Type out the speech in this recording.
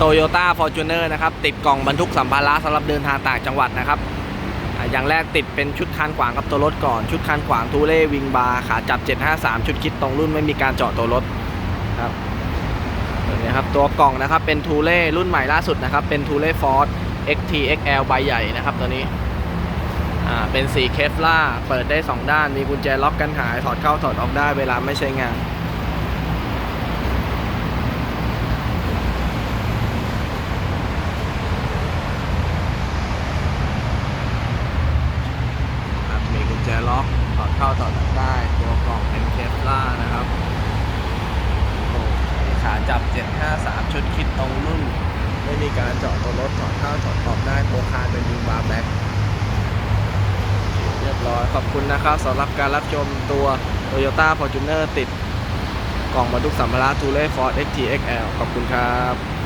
Toyota Fortuner นะครับ ติดกล่องบรรทุกสัมภาระสำหรับเดินทางต่างจังหวัดนะครับ อย่างแรกติดเป็นชุดคานขวางกับตัวรถก่อน ชุดคานขวางทูเล่วิงบาร์ขาจับ 753 ชุดคิดตรงรุ่นไม่มีการเจาะตัวรถครับตัวนี้ครับตัวกล่องนะครับเป็นทูเล่รุ่นใหม่ล่าสุดนะครับ เป็นทูเล่ฟอร์ด XT XL ใบใหญ่นะครับตัวนี้เป็นสีเคฟล่าเปิดได้ 2 ด้านมีกุญแจล็อกกันหายถอดเข้าถอดออกได้เวลาไม่ใช้งาน ครับมีกุญแจล็อกถอด เข้าถอดอได้ตัวกล่องเป็นเคฟล่านะครับขาจับ 753 ชุดคิดตรงรุ่น ไม่มีการเจาะตัวรถถอดข้าถอดออกได้ตัวคาเป็นวิงบาร์แบ็คเรียบร้อยขอบคุณนะครับสำหรับการรับชมตัว Toyota Fortuner ติดกล่องบรรทุกสัมภาระ t o เล่ Ford XT XL ขอบคุณครับ